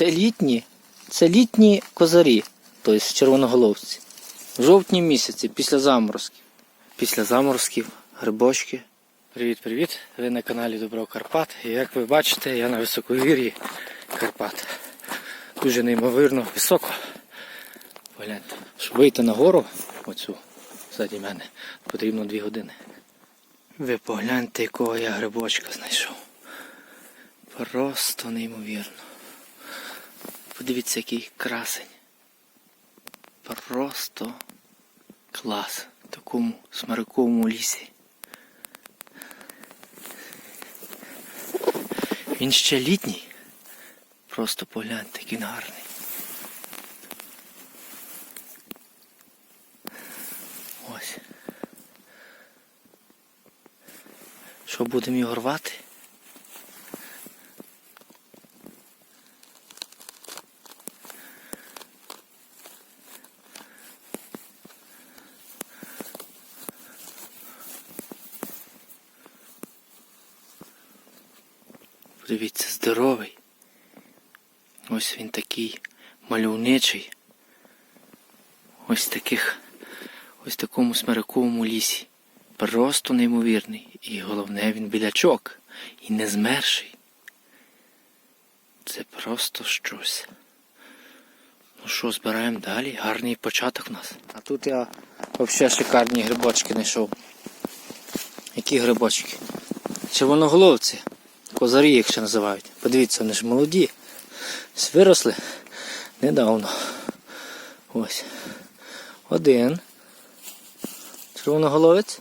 Це літні, це літні козарі, тобто червоноголовці. В жовтні місяці, після заморозків. Після заморозків, грибочки. Привіт-привіт! Ви на каналі Добро Карпат. І як ви бачите, я на високовір'ї Карпат. Дуже неймовірно високо. Погляньте, щоб вийти на гору, оцю ззаді мене, потрібно 2 години. Ви погляньте, якого я грибочка знайшов. Просто неймовірно. Подивіться, який красень. Просто клас в такому смариковому лісі. Він ще літній. Просто погляньте, який гарний. Ось. Що будемо його рвати? Подивіться, здоровий. Ось він такий мальовничий. Ось таких, ось такому смириковому лісі. Просто неймовірний. І головне він білячок. І не змерший. Це просто щось. Ну що, збираємо далі? Гарний початок у нас. А тут я взагалі шикарні грибочки знайшов. Які грибочки? Червоноголовці. Козарі їх ще називають. Подивіться, вони ж молоді. Виросли недавно. Ось. Один. Червоноголовець.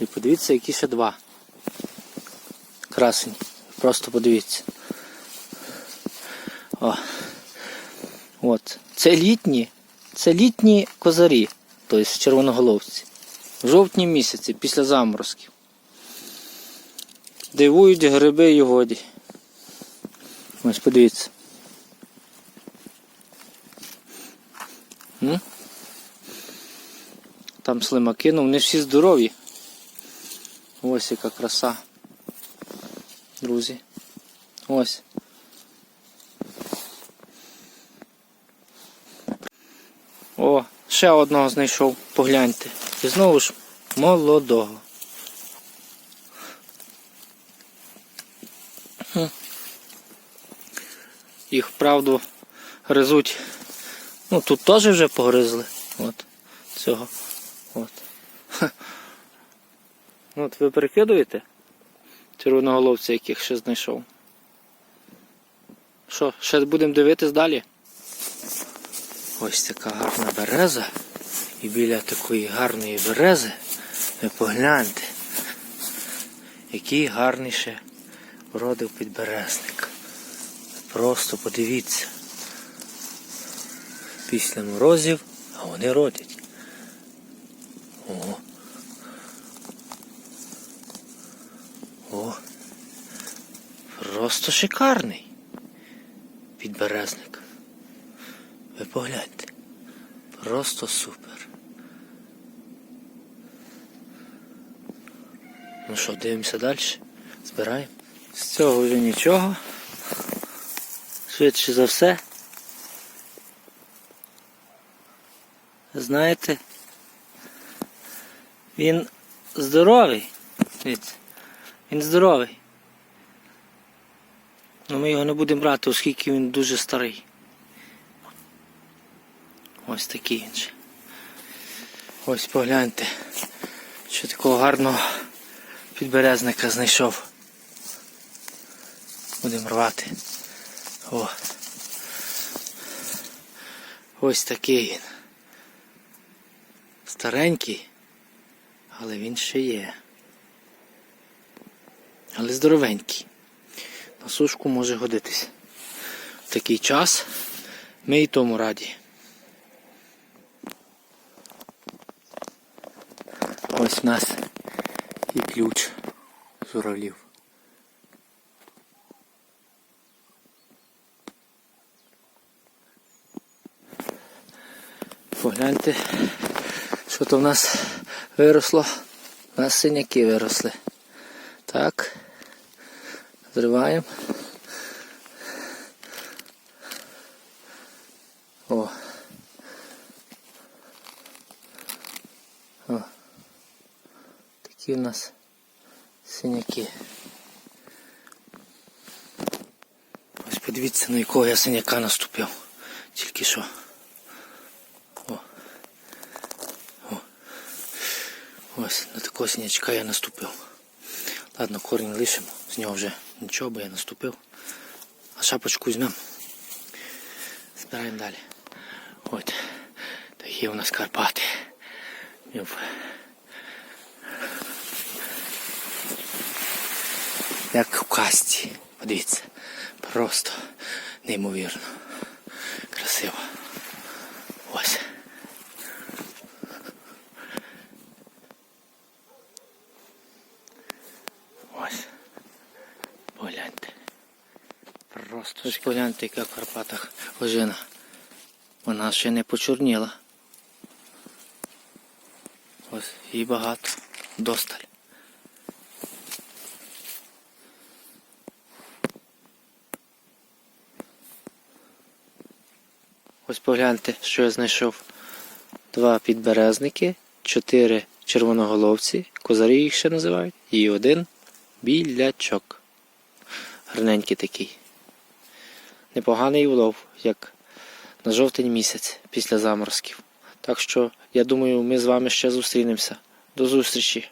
І подивіться, які ще два. Красені. Просто подивіться. О. От. Це літні. Це літні козарі, тобто червоноголовці. В жовтні місяці, після заморозків. Дивують гриби й годі. Ось подивіться. Там слимаки, ну вони всі здорові. Ось яка краса. Друзі. Ось. О, ще одного знайшов, погляньте. І знову ж молодого. Їх правду гризуть. Ну тут теж вже погризли. От. Цього. От. Ну, От ви перекидуєте червоноголовця, яких ще знайшов. Що, ще будемо дивитись далі? Ось така гарна береза. І біля такої гарної берези ви погляньте, який гарний ще вродив підберезник. Просто подивіться. Після морозів, а вони родять. О. О. Просто шикарний підберезник. Ви погляньте. Просто супер. Ну що, дивимося далі. Збираємо. З цього вже нічого. Швидше за все. Знаєте, він здоровий. Дивіться. Він здоровий. Ну ми його не будемо брати, оскільки він дуже старий. Ось такий він же. Ось погляньте, що такого гарного підберезника знайшов. Будемо рвати. О. Ось такий він. Старенький, але він ще є. Але здоровенький. На сушку може годитись. В такий час ми і тому раді. Ось в нас і ключ журавлів. Погляньте, що то в нас виросло. У нас синяки виросли. Так. Зриваємо. Такі у нас синяки. Ось подивіться, на якого я синяка наступив. Тільки що. О. О. Ось на такого синячка я наступив. Ладно, корінь лишимо, з нього вже нічого, бо я наступив. А шапочку візьмемо. Збираємо далі. От. Такі у нас Карпати. Як в касті. Подивіться. Просто неймовірно. Красиво. Ось. Ось. Погляньте. Просто ось погляньте, яка в Карпатах ожина. Вона ще не почорніла. Ось її багато. Досталь. Ось погляньте, що я знайшов. Два підберезники, чотири червоноголовці, козарі їх ще називають, і один білячок. Гарненький такий. Непоганий улов, як на жовтень місяць після заморозків. Так що, я думаю, ми з вами ще зустрінемося. До зустрічі!